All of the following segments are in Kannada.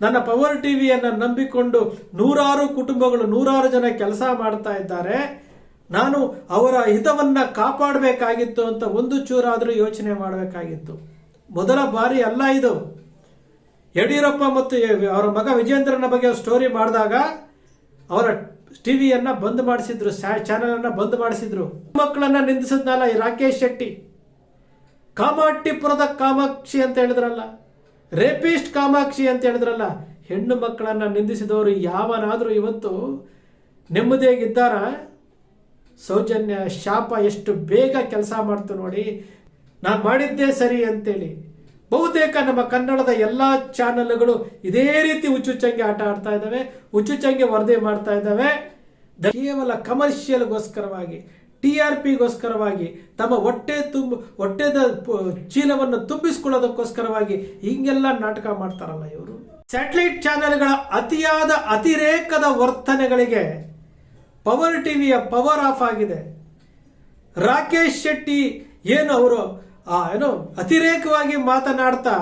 ನನ್ನ ಪವರ್ ಟಿವಿಯನ್ನು ನಂಬಿಕೊಂಡು ನೂರಾರು ಕುಟುಂಬಗಳು ನೂರಾರು ಜನ ಕೆಲಸ ಮಾಡ್ತಾ ಇದ್ದಾರೆ. ನಾನು ಅವರ ಹಿತವನ್ನ ಕಾಪಾಡಬೇಕಾಗಿತ್ತು ಅಂತ ಒಂದು ಚೂರಾದರೂ ಯೋಚನೆ ಮಾಡಬೇಕಾಗಿತ್ತು. ಮೊದಲ ಬಾರಿ ಅಲ್ಲ ಇದು. ಯಡಿಯೂರಪ್ಪ ಮತ್ತು ಅವರ ಮಗ ವಿಜೇಂದ್ರನ ಬಗ್ಗೆ ಸ್ಟೋರಿ ಮಾಡಿದಾಗ ಅವರ ಟಿವಿಯನ್ನ ಬಂದ್ ಮಾಡಿಸಿದ್ರು ಚಾನೆಲ್ ಅನ್ನ ಬಂದ್ ಮಾಡಿಸಿದ್ರು. ಮಕ್ಕಳನ್ನ ನಿಂದಿಸಿದ್ನಲ್ಲ ರಾಕೇಶ್ ಶೆಟ್ಟಿ. ಕಾಮಾಟಿಪುರದ ಕಾಮಾಕ್ಷಿ ಅಂತ ಹೇಳಿದ್ರಲ್ಲ. ರೇಪಿಸ್ಟ್ ಕಾಮಾಕ್ಷಿ ಅಂತ ಹೇಳಿದ್ರಲ್ಲ, ಹೆಣ್ಣು ಮಕ್ಕಳನ್ನು ನಿಂದಿಸಿದವರು ಯಾವನಾದರೂ ಇವತ್ತು ನೆಮ್ಮದಿಯಾಗಿದ್ದಾರ ಸೌಜನ್ಯ, ಶಾಪ ಎಷ್ಟು ಬೇಗ ಕೆಲಸ ಮಾಡ್ತು ನೋಡಿ. ನಾನು ಮಾಡಿದ್ದೇ ಸರಿ ಅಂತೇಳಿ. ಬಹುತೇಕ ನಮ್ಮ ಕನ್ನಡದ ಎಲ್ಲ ಚಾನೆಲ್ಗಳು ಇದೇ ರೀತಿ ಹುಚ್ಚುಚ್ಚಂಗೆ ಆಟ ಆಡ್ತಾ ಇದ್ದಾವೆ, ಹುಚ್ಚುಚ್ಚಂಗೆ ವರದಿ ಮಾಡ್ತಾ ಇದ್ದಾವೆ. ಕೇವಲ ಕಮರ್ಷಿಯಲ್ಗೋಸ್ಕರವಾಗಿ ಟಿ ಆರ್ ಪಿಗೋಸ್ಕರವಾಗಿ, ತಮ್ಮ ಹೊಟ್ಟೆ ತುಂಬ, ಹೊಟ್ಟೆದ ಚೀಲವನ್ನು ತುಂಬಿಸ್ಕೊಳ್ಳೋದಕ್ಕೋಸ್ಕರವಾಗಿ ಹಿಂಗೆಲ್ಲ ನಾಟಕ ಮಾಡ್ತಾರಲ್ಲ ಇವರು. ಸ್ಯಾಟಲೈಟ್ ಚಾನೆಲ್ಗಳ ಅತಿಯಾದ ಅತಿರೇಕದ ವರ್ತನೆಗಳಿಗೆ ಪವರ್ ಟಿವಿಯ ಪವರ್ ಆಫ್ ಆಗಿದೆ. ರಾಕೇಶ್ ಶೆಟ್ಟಿ ಏನು ಅವರು ಏನು ಅತಿರೇಕವಾಗಿ ಮಾತನಾಡ್ತಾ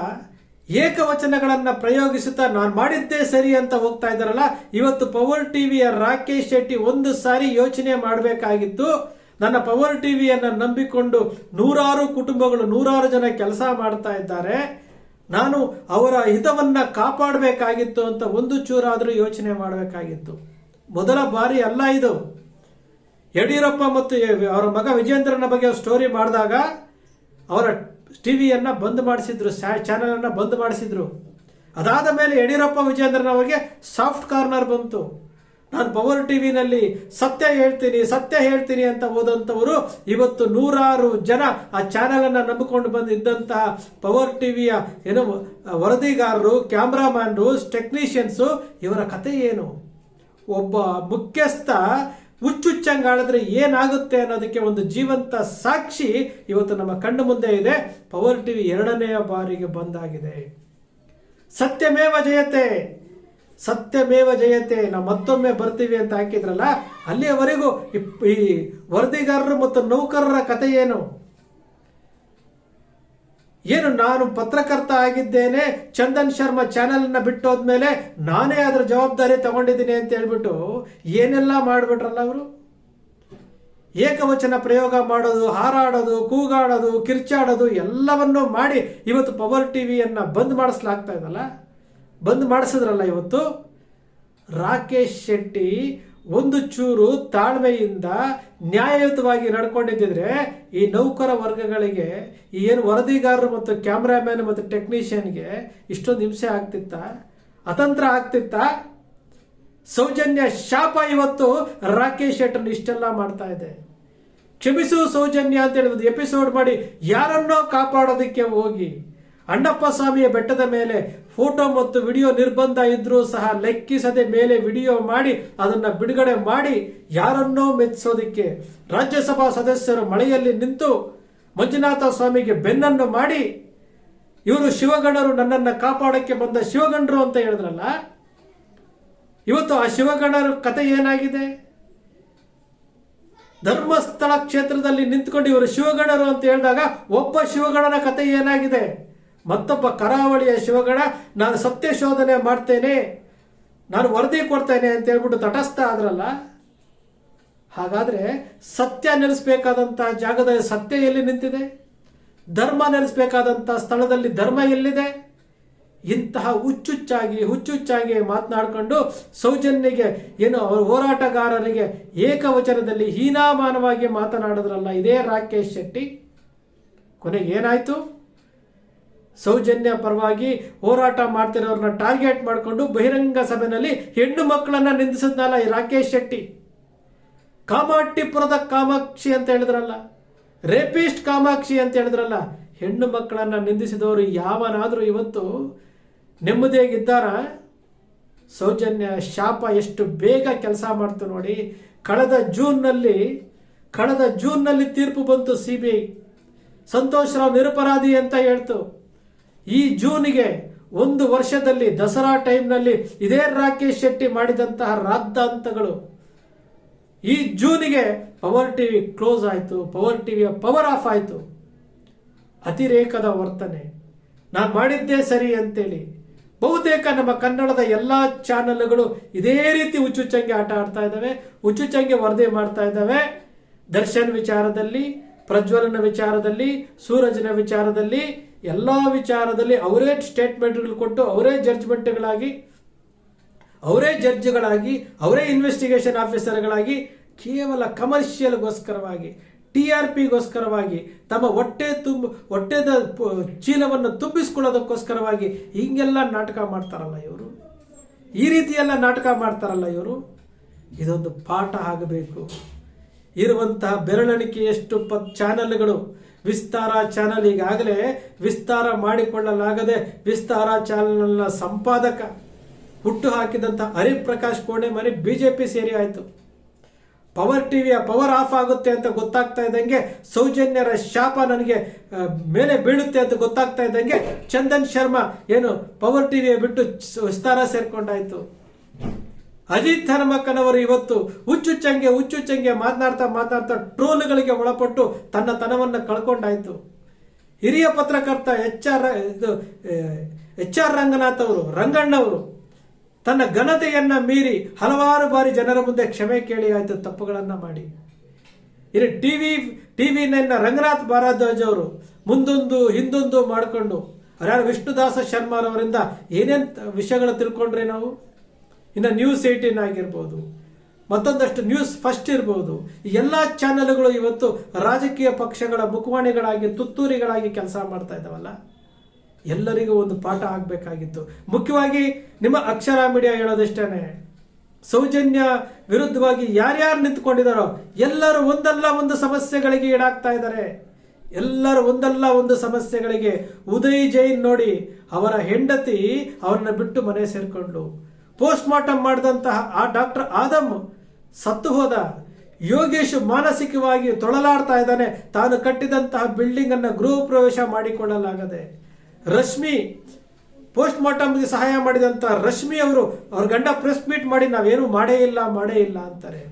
ಏಕವಚನಗಳನ್ನು ಪ್ರಯೋಗಿಸುತ್ತಾ, ನಾನು ಮಾಡಿದ್ದೇ ಸರಿ ಅಂತ ಹೋಗ್ತಾ ಇದ್ದಾರಲ್ಲ, ಇವತ್ತು ಪವರ್ ಟಿವಿಯ ರಾಕೇಶ್ ಶೆಟ್ಟಿ ಒಂದು ಸಾರಿ ಯೋಚನೆ ಮಾಡಬೇಕಾಗಿತ್ತು. ನನ್ನ ಪವರ್ ಟಿವಿಯನ್ನು ನಂಬಿಕೊಂಡು ನೂರಾರು ಕುಟುಂಬಗಳು ನೂರಾರು ಜನ ಕೆಲಸ ಮಾಡ್ತಾ ಇದ್ದಾರೆ. ನಾನು ಅವರ ಹಿತವನ್ನ ಕಾಪಾಡಬೇಕಾಗಿತ್ತು ಅಂತ ಒಂದು ಚೂರಾದರೂ ಯೋಚನೆ ಮಾಡಬೇಕಾಗಿತ್ತು. ಮೊದಲ ಬಾರಿ ಅಲ್ಲ ಇದು. ಯಡಿಯೂರಪ್ಪ ಮತ್ತು ಅವರ ಮಗ ವಿಜೇಂದ್ರನ ಬಗ್ಗೆ ಸ್ಟೋರಿ ಮಾಡಿದಾಗ ಅವರ ಟಿವಿಯನ್ನ ಬಂದ್ ಮಾಡಿಸಿದ್ರು ಚಾನೆಲ್ ಅನ್ನ ಬಂದ್ ಮಾಡಿಸಿದ್ರು. ಅದಾದ ಮೇಲೆ ಯಡಿಯೂರಪ್ಪ ವಿಜೇಂದ್ರನ ಅವರಿಗೆ ಸಾಫ್ಟ್ ಕಾರ್ನರ್ ಬಂತು. ನಾನು ಪವರ್ ಟಿ ವಿನಲ್ಲಿ ಸತ್ಯ ಹೇಳ್ತೀನಿ ಸತ್ಯ ಹೇಳ್ತೀನಿ ಅಂತ ಹೋದಂಥವರು ಇವತ್ತು ನೂರಾರು ಜನ ಆ ಚಾನೆಲ್ ಅನ್ನ ನಂಬಿಕೊಂಡು ಬಂದಿದ್ದಂತಹ ಪವರ್ ಟಿವಿಯ ಏನು ವರದಿಗಾರರು ಕ್ಯಾಮ್ರಾಮ್ಯಾನ್ರು ಟೆಕ್ನಿಷಿಯನ್ಸು ಇವರ ಕತೆ ಏನು? ಒಬ್ಬ ಮುಖ್ಯಸ್ಥ ಹುಚ್ಚುಚ್ಚಂಗಾಡಿದ್ರೆ ಏನಾಗುತ್ತೆ ಅನ್ನೋದಕ್ಕೆ ಒಂದು ಜೀವಂತ ಸಾಕ್ಷಿ ಇವತ್ತು ನಮ್ಮ ಕಣ್ಣು ಮುಂದೆ ಇದೆ. ಪವರ್ ಟಿವಿ ಎರಡನೆಯ ಬಾರಿಗೆ ಬಂದಾಗಿದೆ. ಸತ್ಯಮೇವ ಜಯತೆ. ಸತ್ಯಮೇವ ಜಯತೆ ನಾವು ಮತ್ತೊಮ್ಮೆ ಬರ್ತೀವಿ ಅಂತ ಹಾಕಿದ್ರಲ್ಲ, ಅಲ್ಲಿಯವರೆಗೂ ಈ- ವರದಿಗಾರರು ಮತ್ತು ನೌಕರರ ಕಥೆ ಏನು? ಏನು ನಾನು ಪತ್ರಕರ್ತ ಆಗಿದ್ದೇನೆ, ಚಂದನ್ ಶರ್ಮಾ ಚಾನೆಲ್ ಅನ್ನ ಬಿಟ್ಟೋದ್ಮೇಲೆ ನಾನೇ ಅದರ ಜವಾಬ್ದಾರಿ ತಗೊಂಡಿದ್ದೀನಿ ಅಂತ ಹೇಳ್ಬಿಟ್ಟು ಏನೆಲ್ಲ ಮಾಡ್ಬಿಟ್ರಲ್ಲ ಅವರು? ಏಕವಚನ ಪ್ರಯೋಗ ಮಾಡೋದು, ಹಾರಾಡೋದು, ಕೂಗಾಡೋದು, ಕಿರ್ಚಾಡೋದು ಎಲ್ಲವನ್ನೂ ಮಾಡಿ ಇವತ್ತು ಪವರ್ ಟಿವಿಯನ್ನ ಬಂದ್ ಮಾಡಿಸ್ಲಾಗ್ತಾ ಇದಲ್ಲ? ಬಂದ್ ಮಾಡಿಸಿದ್ರಲ್ಲ ಇವತ್ತು? ರಾಕೇಶ್ ಶೆಟ್ಟಿ ಒಂದು ಚೂರು ತಾಳ್ಮೆಯಿಂದ ನ್ಯಾಯಯುತವಾಗಿ ನಡ್ಕೊಂಡಿದ್ದಿದ್ರೆ ಈ ನೌಕರ ವರ್ಗಗಳಿಗೆ, ಈ ಏನು ವರದಿಗಾರರು ಮತ್ತು ಕ್ಯಾಮ್ರಾಮ್ಯಾನ್ ಮತ್ತು ಟೆಕ್ನಿಷಿಯನ್ಗೆ ಇಷ್ಟೊಂದು ಹಿಂಸೆ ಆಗ್ತಿತ್ತ? ಅತಂತ್ರ ಆಗ್ತಿತ್ತ? ಸೌಜನ್ಯ ಶಾಪ ಇವತ್ತು ರಾಕೇಶ್ ಶೆಟ್ಟರ್ ಇಷ್ಟೆಲ್ಲ ಮಾಡ್ತಾ ಇದೆ. ಕ್ಷಮಿಸು ಸೌಜನ್ಯ ಅಂತ ಒಂದು ಎಪಿಸೋಡ್ ಮಾಡಿ ಯಾರನ್ನೋ ಕಾಪಾಡೋದಕ್ಕೆ ಹೋಗಿ. ಅಣ್ಣಪ್ಪ ಸ್ವಾಮಿಯ ಬೆಟ್ಟದ ಮೇಲೆ ಫೋಟೋ ಮತ್ತು ವಿಡಿಯೋ ನಿರ್ಬಂಧ ಇದ್ರೂ ಸಹ ಲೆಕ್ಕಿಸದೆ ಮೇಲೆ ವಿಡಿಯೋ ಮಾಡಿ ಅದನ್ನ ಬಿಡುಗಡೆ ಮಾಡಿ ಯಾರನ್ನೋ ಮೆಚ್ಚಿಸೋದಕ್ಕೆ ರಾಜ್ಯಸಭಾ ಸದಸ್ಯರು ಮಳೆಯಲ್ಲಿ ನಿಂತು ಮಂಜುನಾಥ ಸ್ವಾಮಿಗೆ ಬೆನ್ನನ್ನು ಮಾಡಿ ಇವರು ಶಿವಗಣರು ನನ್ನನ್ನು ಕಾಪಾಡಕ್ಕೆ ಬಂದ ಶಿವಗಣರು ಅಂತ ಹೇಳಿದ್ರಲ್ಲ? ಇವತ್ತು ಆ ಶಿವಗಣರ ಕತೆ ಏನಾಗಿದೆ? ಧರ್ಮಸ್ಥಳ ಕ್ಷೇತ್ರದಲ್ಲಿ ನಿಂತ್ಕೊಂಡು ಇವರು ಶಿವಗಣರು ಅಂತ ಹೇಳಿದಾಗ ಒಬ್ಬ ಶಿವಗಣನ ಕತೆ ಏನಾಗಿದೆ? ಮತ್ತೊಬ್ಬ ಕರಾವಳಿಯ ಶಿವಗಣ, ನಾನು ಸತ್ಯ ಶೋಧನೆ ಮಾಡ್ತೇನೆ, ನಾನು ವರದಿ ಕೊಡ್ತೇನೆ ಅಂತ ಹೇಳ್ಬಿಟ್ಟು ತಟಸ್ಥ ಆದ್ರಲ್ಲ, ಹಾಗಾದ್ರೆ ಸತ್ಯ ನೆಲೆಸಬೇಕಾದಂತಹ ಜಾಗದಲ್ಲಿ ಸತ್ಯ ಎಲ್ಲಿ ನಿಂತಿದೆ? ಧರ್ಮ ನೆಲೆಸಬೇಕಾದಂಥ ಸ್ಥಳದಲ್ಲಿ ಧರ್ಮ ಎಲ್ಲಿದೆ? ಇಂತಹ ಹುಚ್ಚುಚ್ಚಾಗಿ ಹುಚ್ಚುಚ್ಚಾಗಿ ಮಾತನಾಡಿಕೊಂಡು ಸೌಜನ್ಯಗೆ, ಏನು ಹೋರಾಟಗಾರರಿಗೆ ಏಕವಚನದಲ್ಲಿ ಹೀನಾಮಾನವಾಗಿ ಮಾತನಾಡಿದ್ರಲ್ಲ ಇದೇ ರಾಕೇಶ್ ಶೆಟ್ಟಿ. ಕೊನೆಗೆ ಏನಾಯ್ತು? ಸೌಜನ್ಯ ಪರವಾಗಿ ಹೋರಾಟ ಮಾಡ್ತಿರೋರನ್ನ ಟಾರ್ಗೆಟ್ ಮಾಡಿಕೊಂಡು ಬಹಿರಂಗ ಸಭೆಯಲ್ಲಿ ಹೆಣ್ಣು ಮಕ್ಕಳನ್ನ ನಿಂದಿಸಿದ್ನಲ್ಲ ಈ ರಾಕೇಶ್ ಶೆಟ್ಟಿ. ಕಾಮಾಟಿಪುರದ ಕಾಮಾಕ್ಷಿ ಅಂತ ಹೇಳಿದ್ರಲ್ಲ. ರೇಪಿಸ್ಟ್ ಕಾಮಾಕ್ಷಿ ಅಂತ ಹೇಳಿದ್ರಲ್ಲ. ಹೆಣ್ಣು ಮಕ್ಕಳನ್ನ ನಿಂದಿಸಿದವರು ಯಾವನಾದರೂ ಇವತ್ತು ನೆಮ್ಮದಿಯಾಗಿದ್ದಾರ? ಸೌಜನ್ಯ ಶಾಪ ಎಷ್ಟು ಬೇಗ ಕೆಲಸ ಮಾಡ್ತು ನೋಡಿ. ಕಳೆದ ಜೂನ್ನಲ್ಲಿ ಕಳೆದ ಜೂನ್ನಲ್ಲಿ ತೀರ್ಪು ಬಂತು C B I Santosh Rao ನಿರಪರಾಧಿ ಅಂತ ಹೇಳ್ತು. ಈ ಜೂನಿಗೆ ಒಂದು ವರ್ಷದಲ್ಲಿ ದಸರಾ ಟೈಮ್ನಲ್ಲಿ ಇದೇ ರಾಕೇಶ್ ಶೆಟ್ಟಿ ಮಾಡಿದಂತಹ ರಾದ್ದಾಂತಗಳು. ಈ ಜೂನಿಗೆ ಪವರ್ ಟಿವಿ ಕ್ಲೋಸ್ ಆಯಿತು, ಪವರ್ ಟಿವಿಯ ಪವರ್ ಆಫ್ ಆಯಿತು. ಅತಿರೇಕದ ವರ್ತನೆ. ನಾನು ಮಾಡಿದ್ದೇ ಸರಿ ಅಂತೇಳಿ. ಬಹುತೇಕ ನಮ್ಮ ಕನ್ನಡದ ಎಲ್ಲ ಚಾನೆಲ್ಗಳು ಇದೇ ರೀತಿ ಹುಚ್ಚುಚ್ಚಂಗೆ ಆಟ ಆಡ್ತಾ ಇದ್ದಾವೆ, ಹುಚ್ಚುಚ್ಚಂಗೆ ವರದಿ ಮಾಡ್ತಾ ಇದ್ದಾವೆ. ದರ್ಶನ್ ವಿಚಾರದಲ್ಲಿ ಪ್ರಜ್ವಲನ ವಿಚಾರದಲ್ಲಿ, ಸೂರಜ್ನ ವಿಚಾರದಲ್ಲಿ, ಎಲ್ಲ ವಿಚಾರದಲ್ಲಿ ಅವರೇ ಸ್ಟೇಟ್ಮೆಂಟ್ಗಳು ಕೊಟ್ಟು ಅವರೇ ಜಡ್ಜ್ಮೆಂಟ್ಗಳಾಗಿ ಅವರೇ ಜಡ್ಜ್ಗಳಾಗಿ ಅವರೇ ಇನ್ವೆಸ್ಟಿಗೇಷನ್ ಆಫೀಸರ್ಗಳಾಗಿ ಕೇವಲ ಕಮರ್ಷಿಯಲ್ಗೋಸ್ಕರವಾಗಿ ಟಿ ಆರ್ ಪಿಗೋಸ್ಕರವಾಗಿ ತಮ್ಮ ಹೊಟ್ಟೆ ತುಂಬ, ಹೊಟ್ಟೆದ ಚೀಲವನ್ನು ತುಂಬಿಸ್ಕೊಳ್ಳೋದಕ್ಕೋಸ್ಕರವಾಗಿ ಹಿಂಗೆಲ್ಲ ನಾಟಕ ಮಾಡ್ತಾರಲ್ಲ ಇವರು. ಈ ರೀತಿಯೆಲ್ಲ ನಾಟಕ ಮಾಡ್ತಾರಲ್ಲ ಇವರು. ಇದೊಂದು ಪಾಠ ಆಗಬೇಕು. ಇರುವಂತಹ ಬೆರಳೆಣಿಕೆಯಷ್ಟು ಪ ಚಾನೆಲ್ಗಳು ವಿಸ್ತಾರ ಚಾನಲ್ ಈಗಾಗಲೇ ವಿಸ್ತಾರ ಮಾಡಿಕೊಳ್ಳಲಾಗದೆ ವಿಸ್ತಾರ ಚಾನಲ್ನ ಸಂಪಾದಕ ಹುಟ್ಟು ಹಾಕಿದಂಥ ಹರಿಪ್ರಕಾಶ್ ಕೋಣೆ ಮನೆ ಬಿಜೆಪಿ ಸೇರಿ ಆಯಿತು. ಪವರ್ ಟಿವಿಯ ಪವರ್ ಆಫ್ ಆಗುತ್ತೆ ಅಂತ ಗೊತ್ತಾಗ್ತಾ ಇದ್ದಂಗೆ ಸೌಜನ್ಯರ ಶಾಪ ನನಗೆ ಮೇಲೆ ಬೀಳುತ್ತೆ ಅಂತ ಗೊತ್ತಾಗ್ತಾ ಇದ್ದಂಗೆ ಚಂದನ್ ಶರ್ಮಾ ಏನು ಪವರ್ ಟಿವಿಯ ಬಿಟ್ಟು ವಿಸ್ತಾರ ಸೇರ್ಕೊಂಡಾಯ್ತು. ಅಜಿತ್ ಹನುಮಕ್ಕನವರು ಇವತ್ತು ಹುಚ್ಚುಚ್ಚಂಗೆ ಹುಚ್ಚುಚ್ಚಂಗೆ ಮಾತನಾಡ್ತಾ ಮಾತನಾಡ್ತಾ ಟ್ರೋಲ್ಗಳಿಗೆ ಒಳಪಟ್ಟು ತನ್ನ ತನವನ್ನು ಕಳ್ಕೊಂಡಾಯ್ತು. ಹಿರಿಯ ಪತ್ರಕರ್ತ ಎಚ್ ಆರ್ ಇದು ಎಚ್ ಆರ್ ರಂಗನಾಥ್ ಅವರು ರಂಗಣ್ಣವರು ತನ್ನ ಘನತೆಯನ್ನ ಮೀರಿ ಹಲವಾರು ಬಾರಿ ಜನರ ಮುಂದೆ ಕ್ಷಮೆ ಕೇಳಿ ಆಯಿತು ತಪ್ಪುಗಳನ್ನು ಮಾಡಿ. ಇನ್ನು ಟಿವಿ ಟಿವಿ ನೈನ್ನ ರಂಗನಾಥ್ ಭಾರದ್ವಾಜ್ ಅವರು ಮುಂದೊಂದು ಹಿಂದೊಂದು ಮಾಡಿಕೊಂಡು ಯಾರು ವಿಷ್ಣುದಾಸ ಶರ್ಮಾರವರಿಂದ ಏನೇನು ವಿಷಯಗಳು ತಿಳ್ಕೊಂಡ್ರೆ ನಾವು? ಇನ್ನು ನ್ಯೂಸ್ ಏಯ್ಟೀನ್ ಆಗಿರ್ಬೋದು, ಮತ್ತೊಂದಷ್ಟು ನ್ಯೂಸ್ ಫಸ್ಟ್ ಇರ್ಬೋದು, ಈ ಎಲ್ಲ ಚಾನೆಲ್ಗಳು ಇವತ್ತು ರಾಜಕೀಯ ಪಕ್ಷಗಳ ಮುಖವಾಣಿಗಳಾಗಿ, ತುತ್ತೂರಿಗಳಾಗಿ ಕೆಲಸ ಮಾಡ್ತಾ ಇದ್ದಾವಲ್ಲ ಎಲ್ಲರಿಗೂ ಒಂದು ಪಾಠ ಆಗಬೇಕಾಗಿತ್ತು. ಮುಖ್ಯವಾಗಿ ನಿಮ್ಮ ಅಕ್ಷರ ಮೀಡಿಯಾ ಹೇಳೋದಿಷ್ಟೇ ಸೌಜನ್ಯ ವಿರುದ್ಧವಾಗಿ ಯಾರ್ಯಾರು ನಿಂತ್ಕೊಂಡಿದ್ದಾರೋ ಎಲ್ಲರೂ ಒಂದಲ್ಲ ಒಂದು ಸಮಸ್ಯೆಗಳಿಗೆ ಈಡಾಗ್ತಾ ಇದ್ದಾರೆ ಎಲ್ಲರೂ ಒಂದಲ್ಲ ಒಂದು ಸಮಸ್ಯೆಗಳಿಗೆ ಉದಯ್ ಜೈನ್ ನೋಡಿ ಅವರ ಹೆಂಡತಿ ಅವರನ್ನ ಬಿಟ್ಟು ಮನೆ ಸೇರ್ಕೊಂಡು ಪೋಸ್ಟ್ ಮಾರ್ಟಮ್ ಮಾಡಿದಂತಹ ಆ ಡಾಕ್ಟರ್ ಆದಮ್ ಸತ್ತು ಹೋದ. ಯೋಗೇಶ್ ಮಾನಸಿಕವಾಗಿ ತೊಳಲಾಡ್ತಾ ಇದ್ದಾನೆ. ತಾನು ಕಟ್ಟಿದಂತಹ ಬಿಲ್ಡಿಂಗ್ ಅನ್ನು ಗೃಹ ಪ್ರವೇಶ ಮಾಡಿಕೊಳ್ಳಲಾಗದೆ. ರಶ್ಮಿ ಪೋಸ್ಟ್ ಮಾರ್ಟಮ್ಗೆ ಸಹಾಯ ಮಾಡಿದಂತಹ ರಶ್ಮಿ ಅವರು ಅವ್ರ ಗಂಡ ಪ್ರೆಸ್ ಮೀಟ್ ಮಾಡಿ, ನಾವೇನು ಮಾಡೇ ಇಲ್ಲ ಮಾಡೇ ಇಲ್ಲ ಅಂತಾರೆ.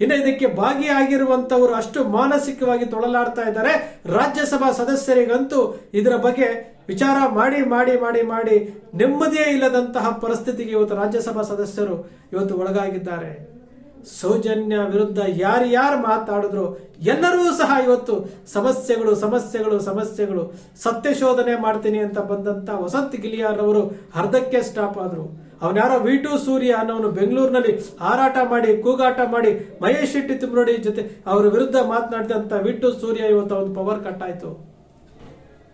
ಇನ್ನು ಇದಕ್ಕೆ ಭಾಗಿಯಾಗಿರುವಂತವರು ಅಷ್ಟು ಮಾನಸಿಕವಾಗಿ ತೊಳಲಾಡ್ತಾ ಇದ್ದಾರೆ. ರಾಜ್ಯಸಭಾ ಸದಸ್ಯರಿಗಂತೂ ಇದರ ಬಗ್ಗೆ ವಿಚಾರ ಮಾಡಿ ಮಾಡಿ ಮಾಡಿ ಮಾಡಿ ನೆಮ್ಮದಿಯೇ ಇಲ್ಲದಂತಹ ಪರಿಸ್ಥಿತಿಗೆ ಇವತ್ತು ರಾಜ್ಯಸಭಾ ಸದಸ್ಯರು ಇವತ್ತು ಒಳಗಾಗಿದ್ದಾರೆ. ಸೌಜನ್ಯ ವಿರುದ್ಧ ಯಾರ್ಯಾರು ಮಾತಾಡಿದ್ರು ಎಲ್ಲರೂ ಸಹ ಇವತ್ತು ಸಮಸ್ಯೆಗಳು ಸಮಸ್ಯೆಗಳು ಸಮಸ್ಯೆಗಳು. ಸತ್ಯ ಶೋಧನೆ ಮಾಡ್ತೀನಿ ಅಂತ ಬಂದಂತ ವಸಂತ್ ಗಿಲಿಯಾರ್ ಅವರು ಅರ್ಧಕ್ಕೆ ಸ್ಟಾಪ್ ಆದ್ರು. ಅವನ್ಯಾರೋ ವಿ ಟು ಸೂರ್ಯ ಅನ್ನೋನು ಬೆಂಗಳೂರಿನಲ್ಲಿ ಹಾರಾಟ ಮಾಡಿ, ಕೂಗಾಟ ಮಾಡಿ, ಮಹೇಶ್ ಶೆಟ್ಟಿ ತಿಮ್ರೋಡಿ ಜೊತೆ ಅವರ ವಿರುದ್ಧ ಮಾತನಾಡಿದಂತ ವಿ ಟು ಸೂರ್ಯ ಇವತ್ತು ಒಂದು ಪವರ್ ಕಟ್ ಆಯ್ತು.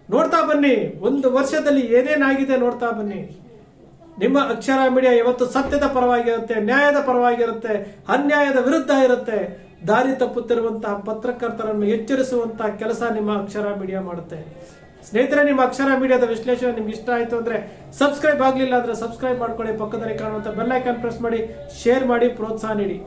ನೋಡ್ತಾ ಬನ್ನಿ, ಒಂದು ವರ್ಷದಲ್ಲಿ ಏನೇನಾಗಿದೆ ನೋಡ್ತಾ ಬನ್ನಿ. ನಿಮ್ಮ ಅಕ್ಷರ ಮೀಡಿಯಾ ಇವತ್ತು ಸತ್ಯದ ಪರವಾಗಿರುತ್ತೆ, ನ್ಯಾಯದ ಪರವಾಗಿರುತ್ತೆ, ಅನ್ಯಾಯದ ವಿರುದ್ಧ ಇರುತ್ತೆ. ದಾರಿ ತಪ್ಪುತ್ತಿರುವಂತಹ ಪತ್ರಕರ್ತರನ್ನು ಎಚ್ಚರಿಸುವಂತಹ ಕೆಲಸ ನಿಮ್ಮ ಅಕ್ಷರ ಮೀಡಿಯಾ ಮಾಡುತ್ತೆ. ಸ್ನೇಹಿತರೆ, ನಿಮ್ಮ ಅಕ್ಷರ ಮೀಡಿಯಾದ ವಿಶ್ಲೇಷಣೆ ನಿಮ್ಗೆ ಇಷ್ಟ ಆಯ್ತು ಅಂದ್ರೆ ಸಬ್ಸ್ಕ್ರೈಬ್ ಆಗಲಿಲ್ಲ ಅಂದ್ರೆ ಸಬ್ಸ್ಕ್ರೈಬ್ ಮಾಡ್ಕೊಳ್ಳಿ. ಪಕ್ಕದಲ್ಲಿ ಕಾಣುವಂತ ಬೆಲ್ ಐಕಾನ್ ಪ್ರೆಸ್ ಮಾಡಿ ಶೇರ್ ಮಾಡಿ, ಪ್ರೋತ್ಸಾಹ ನೀಡಿ.